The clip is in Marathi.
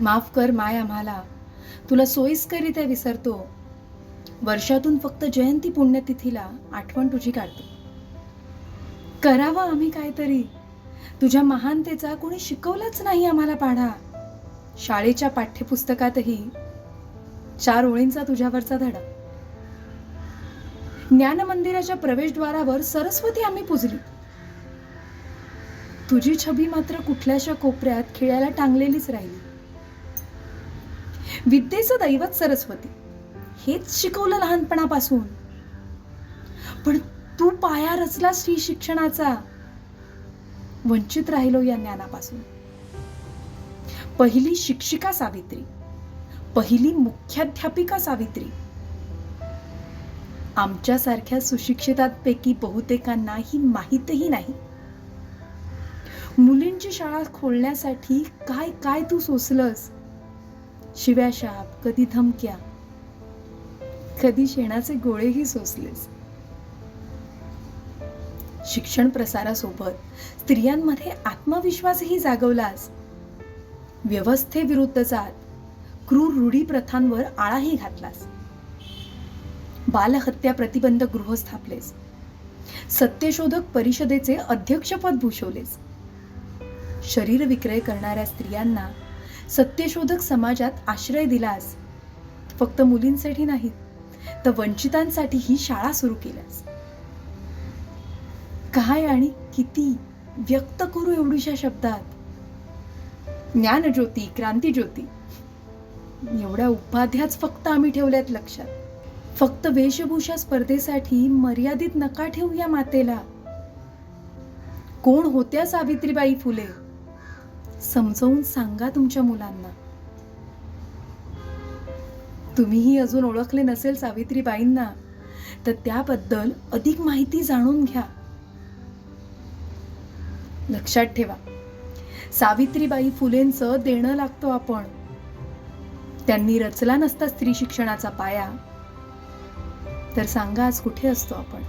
माफ कर माय आम्हाला. तुला सोयीस्करित्या विसरतो. वर्षातून फक्त जयंती पुण्यतिथीला आठवण तुझी काढतो. करावं आम्ही काहीतरी. तुझ्या महानतेचा कोणी शिकवलंच नाही आम्हाला पाढा. शाळेच्या पाठ्यपुस्तकातही चार ओळींचा तुझ्यावरचा धडा. ज्ञान मंदिराच्या प्रवेशद्वारावर सरस्वती आम्ही पुजली. तुझी छबी मात्र कुठल्याशा कोपऱ्यात खिळ्याला टांगलेलीच राहिली. विद्येचं दैवत सरस्वती. हेच शिकवलं लहानपणापासून. पण तू पाया रचला श्री शिक्षणाचा. वंचित राहिलो या ज्ञानापासून. पहिली शिक्षिका सावित्री. पहिली मुख्याध्यापिका सावित्री. आमच्यासारख्या सुशिक्षितांपैकी बहुतेकांना ही माहीतही नाही. मुलींची शाळा खोलण्यासाठी काय काय तू सोसलंस? शिव्या शाप कधी धमक्या. कधी शेणाचे गोळेही सोसलेस. शिक्षण प्रसारासोबत स्त्रियांमध्ये आत्मविश्वासही जागवलास. व्यवस्थेविरुद्ध जात क्रूर रूढी प्रथांवर आळाही घातलास. बालहत्या प्रतिबंध गृह स्थापलेस सत्यशोधक परिषदेचे अध्यक्षपद भूषवलेस. शरीर विक्रय करणाऱ्या स्त्रियांना सत्यशोधक समाजात आश्रय दिलास. फक्त मुलींसाठी नाही तर वंचितांसाठी ही शाळा सुरू केल्यास. काय आणि किती व्यक्त करू एवढीशा शब्दात? ज्ञानज्योती क्रांतीज्योती एवढ्या उपाध्याच फक्त आम्ही ठेवल्यात लक्षात. फक्त वेशभूषा स्पर्धेसाठी मर्यादित नका ठेवू या मातेला. कोण होत्या सावित्रीबाई फुले? समजावून सांगा तुमच्या मुलांना. तुम्हीही अजून ओळखले नसेल सावित्रीबाईंना तर त्याबद्दल अधिक माहिती जाणून घ्या. लक्षात ठेवा सावित्रीबाई फुलेंचं देणं लागतो आपण. त्यांनी रचला नसता स्त्री शिक्षणाचा पाया. तर सांगा आज कुठे असतो आपण?